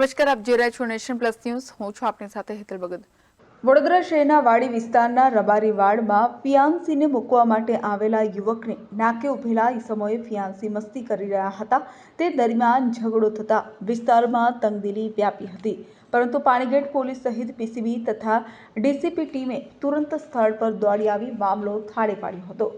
નમસ્કાર, આપ જોઈ રહ્યા છો નેશન પ્લસ ન્યૂઝ. હું છું આપની સાથે હેતલ ભગત વડોદરા શહેરના વાડી વિસ્તારના રબારી વાડમાં ફિયાન્સીને મૂકવા માટે આવેલા યુવકને નાકે ઉભેલા ઈસમોએ ફિયાન્સી મસ્તી કરી રહ્યા હતા. તે દરમિયાન ઝઘડો થતા વિસ્તારમાં તંગદિલી વ્યાપી હતી. પરંતુ પાણીગેટ પોલીસ સહિત પીસીબી તથા ડીસીપી ટીમે તુરંત સ્થળ પર દોડી આવી મામલો થાળે પાડ્યો હતો.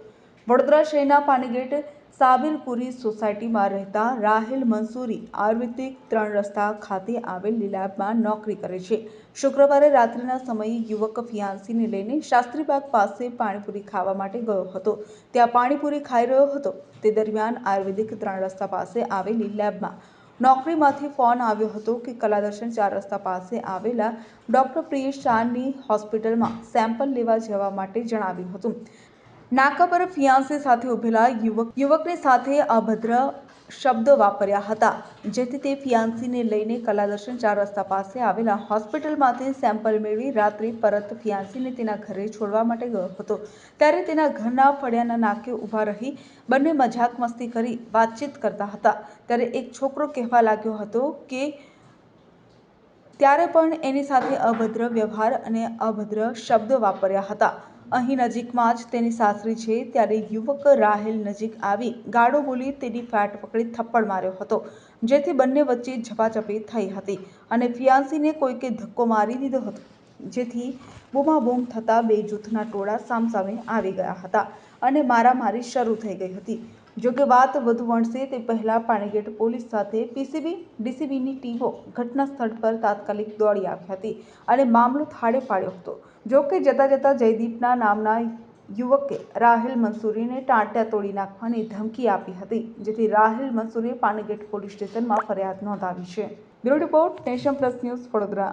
વડોદરા શહેરના પાણીગેટ સાબિરપુરી સોસાયટીમાં રહેતા રાહેલ મંસૂરી આયુર્વેદિક ત્રણ રસ્તા ખાતે આવેલ લીલાબમાં નોકરી કરે છે. શુક્રવારે રાત્રિના સમયે યુવક ફિયાન્સીને લઈને શાસ્ત્રીબાગ પાસે પાણીપુરી ખાવા માટે ગયો હતો. ત્યાં પાણીપુરી ખાઈ રહ્યો હતો. તે દરમિયાન આયુર્વેદિક ત્રણ રસ્તા પાસે આવેલી લેબમાં નોકરીમાંથી ફોન આવ્યો હતો કે કલાદર્શન ચાર રસ્તા પાસે આવેલા ડૉક્ટર પ્રિયેશ શાહની હોસ્પિટલમાં સેમ્પલ લેવા જવા માટે જણાવ્યું હતું. નાકા પર ફિયાન્સે સાથે ઉભેલા યુવક, યુવકની સાથે અભદ્ર શબ્દો વાપર્યા હતા. જેથી તે ફિયાન્સીને લઈને કલાદર્શન ચાર રસ્તા પાસે આવેલા હોસ્પિટલમાંથી સેમ્પલ મેળવી રાત્રે પરત ફિયાન્સીને તેના ઘરે છોડવા માટે ગયો હતો. ત્યારે તેના ઘરના ફળિયાના નાકે ઊભા રહી બંને મજાક મસ્તી કરી વાતચીત કરતા હતા. ત્યારે એક છોકરો કહેવા લાગ્યો હતો કે ત્યારે પણ એની સાથે અભદ્ર વ્યવહાર અને અભદ્ર શબ્દ વાપર્યા હતા. અહીં નજીકમાં જ તેની સાસરી છે, ત્યારે યુવક રાહેલ નજીક આવી ગાળો બોલી તેની ફેટ પકડી થપ્પડ માર્યો હતો, જેથી બંને વચ્ચે ઝપાઝપી થઈ હતી અને ફિયાન્સીને કોઈકે ધક્કો મારી દીધો હતો, જેથી બૂમાબૂમ થતાં બે જૂથના ટોળા સામસામે આવી ગયા હતા અને મારામારી શરૂ થઈ ગઈ હતી. જોકે વાત વધુ વણશે તે પહેલાં પાણીગેટ પોલીસ સાથે પીસીબી, ડીસીબીની ટીમો ઘટના સ્થળ પર તાત્કાલિક દોડી આવી હતી અને મામલો થાળે પાડ્યો હતો. જોકે જતા જતાં જયદીપના નામના યુવકે રાહેલ મંસૂરીને ટાંટ્યા તોડી નાખવાની ધમકી આપી હતી, જેથી રાહેલ મંસૂરીએ પાણીગેટ પોલીસ સ્ટેશનમાં ફરિયાદ નોંધાવી છે. Bureau report Nation Plus News Vadodara.